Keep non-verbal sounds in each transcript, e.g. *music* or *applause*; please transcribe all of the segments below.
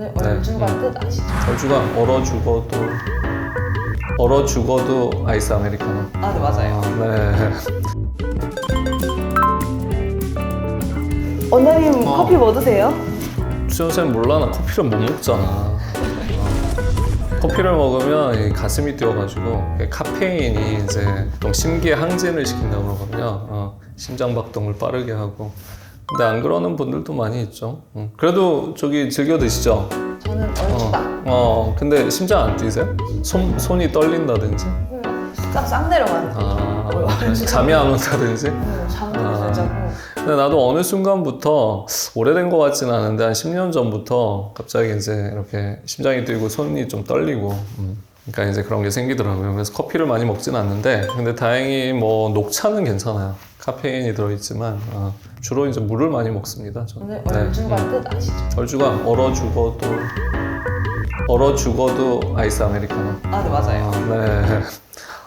오늘 네. 얼주가 음. 뜻 아시죠? 얼주가 얼어 죽어도 얼어 죽어도 아이스 아메리카노. 아, 네, 맞아요. 네. *laughs* 원장님 어. 커피 뭐 드세요? 수현 쌤 몰라 나 커피를 못 먹잖아. 어. 커피를 먹으면 이 가슴이 뛰어가지고 그 카페인이 이제 보통 심기에 항진을 시킨다고 그러거든요. 어, 심장 박동을 빠르게 하고. 근데 안 그러는 분들도 많이 있죠. 음. 그래도 저기 즐겨 드시죠. 저는 얼주다. 어, 어, 근데 심장 안 뛰세요? 손 손이 떨린다든지. 싹 내려가는 거. 아, 어, 잠이 안 온다든지. 음, 잠도 아. 잘 자고. 근데 나도 어느 순간부터 오래된 것 같지는 않은데 한 10년 전부터 갑자기 이제 이렇게 심장이 뛰고 손이 좀 떨리고 음. 그러니까 이제 그런 게 생기더라고요. 그래서 커피를 많이 먹진 않는데 근데 다행히 뭐 녹차는 괜찮아요. 카페인이 들어있지만 어, 주로 이제 물을 많이 먹습니다. 저는. 오늘 네. 얼주가 음. 뜻 아시죠? 얼주가 얼어 죽어도 얼어 죽어도 아이스 아메리카노. 아, 네, 맞아요. 네.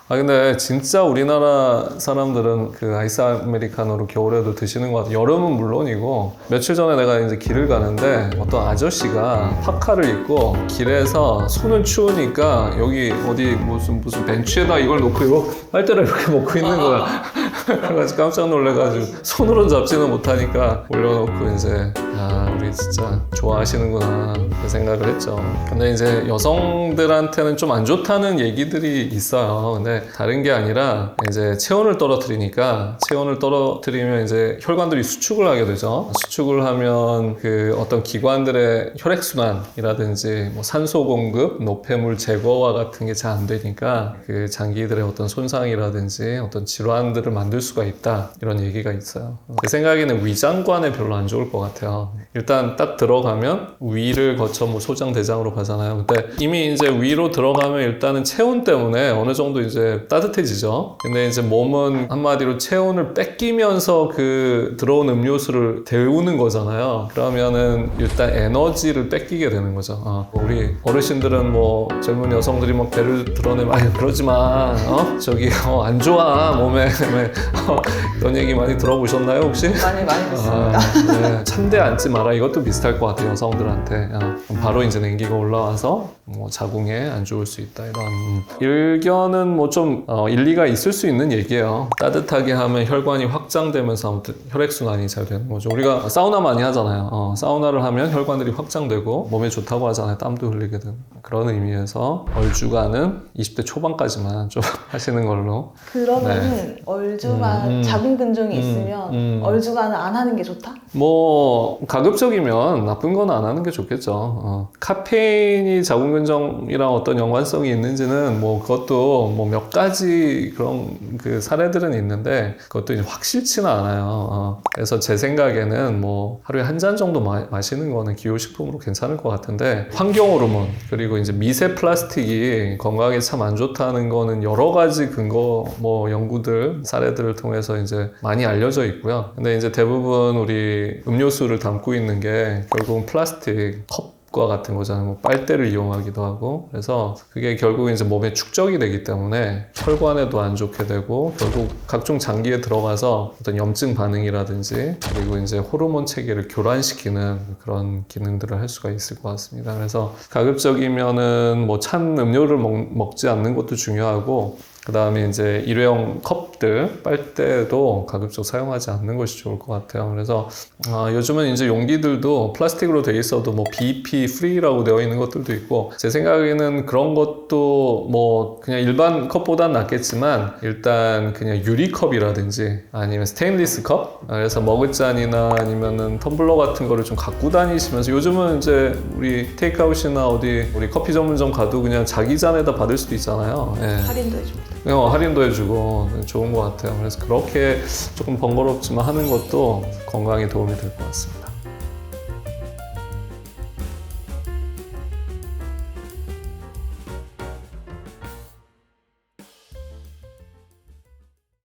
아 근데 진짜 우리나라 사람들은 그 아이스 아메리카노를 겨울에도 드시는 것 같아요. 여름은 물론이고 며칠 전에 내가 이제 길을 가는데 어떤 아저씨가 파카를 입고 길에서 손을 추우니까 여기 어디 무슨 무슨 벤치에다 이걸 놓고 이거 빨대를 이렇게 먹고 있는 거야. *laughs* 그래가지고 깜짝 놀래가지고 손으로 잡지는 못하니까 올려놓고 이제 아 우리 진짜 좋아하시는구나 그 생각을 했죠. 근데 이제 여성들한테는 좀 안 좋다는 얘기들이 있어요. 근데 다른 게 아니라 이제 체온을 떨어뜨리니까 체온을 떨어뜨리면 이제 혈관들이 수축을 하게 되죠. 수축을 하면 그 어떤 기관들의 혈액 순환이라든지 뭐 산소 공급, 노폐물 제거와 같은 게 잘 안 되니까 그 장기들의 어떤 손상이라든지 어떤 질환들을 만들 수가 있다 이런 얘기가 있어요. 제 생각에는 위장관에 별로 안 좋을 것 같아요. 일단 딱 들어가면 위를 거쳐 뭐 소장 대장으로 가잖아요. 근데 이미 이제 위로 들어가면 일단은 체온 때문에 어느 정도 이제 따뜻해지죠. 근데 이제 몸은 한마디로 체온을 뺏기면서 그 들어온 음료수를 데우는 거잖아요. 그러면은 일단 에너지를 뺏기게 되는 거죠. 어, 우리 어르신들은 뭐 젊은 여성들이 막 배를 드러내면 아유 그러지 마. 어? 저기 어, 안 좋아 몸에 *laughs* *laughs* 이런 얘기 많이 들어보셨나요 혹시? 많이 많이 듣습니다. 아, 네. 찬데 앉지 마라. 이것도 비슷할 것 같아요 여성들한테. 아, 바로 이제 냉기가 올라와서 뭐 자궁에 안 좋을 수 있다 이런. 음. 일견은 뭐좀 일리가 있을 수 있는 얘기예요. 따뜻하게 하면 혈관이 확장되면서 아무튼 혈액순환이 잘 되는 거죠. 우리가 사우나 많이 하잖아요. 어, 사우나를 하면 혈관들이 확장되고 몸에 좋다고 하잖아요. 땀도 흘리게 되는 그런 의미에서 얼주가는 20대 초반까지만 좀 *laughs* 하시는 걸로. 그러면은 얼 주가 음, 음. 자궁근종이 음, 있으면 음. 얼주가는 안 하는 게 좋다? 뭐 가급적이면 나쁜 건 안 하는 게 좋겠죠. 어, 카페인이 자궁 근종이랑 어떤 연관성이 있는지는 뭐 그것도 뭐 몇 가지 그런 그 사례들은 있는데 그것도 확실치는 않아요. 어, 그래서 제 생각에는 뭐 하루에 한 잔 정도 마, 마시는 거는 기호식품으로 괜찮을 것 같은데 환경 호르몬 그리고 이제 미세 플라스틱이 건강에 참 안 좋다는 거는 여러 가지 근거 뭐 연구들 사례 들을 통해서 이제 많이 알려져 있고요. 근데 이제 대부분 우리 음료수를 담고 있는 게 결국은 플라스틱 컵 과 같은 거잖아요. 뭐 빨대를 이용하기도 하고 그래서 그게 결국 이제 몸에 축적이 되기 때문에 혈관에도 안 좋게 되고 결국 각종 장기에 들어가서 어떤 염증 반응이라든지 그리고 이제 호르몬 체계를 교란시키는 그런 기능들을 할 수가 있을 것 같습니다. 그래서 가급적이면은 뭐 찬 음료를 먹, 먹지 않는 것도 중요하고 그 다음에 이제 일회용 컵 들, 빨대도 가급적 사용하지 않는 것이 좋을 것 같아요. 그래서 아, 요즘은 이제 용기들도 플라스틱으로 돼 있어도 뭐 BP 프리라고 되어 있는 것들도 있고 제 생각에는 그런 것도 뭐 그냥 일반 컵보단 낫겠지만 일단 그냥 유리컵이라든지 아니면 스테인리스 컵 아, 그래서 머그잔이나 아니면은 텀블러 같은 거를 좀 갖고 다니시면서 요즘은 이제 우리 테이크아웃이나 어디 우리 커피 전문점 가도 그냥 자기 잔에다 받을 수도 있잖아요. 예. 할인도 해줍니다. 어, 할인도 해주고 좋은 것 같아요. 그래서 그렇게 조금 번거롭지만 하는 것도 건강에 도움이 될 것 같습니다.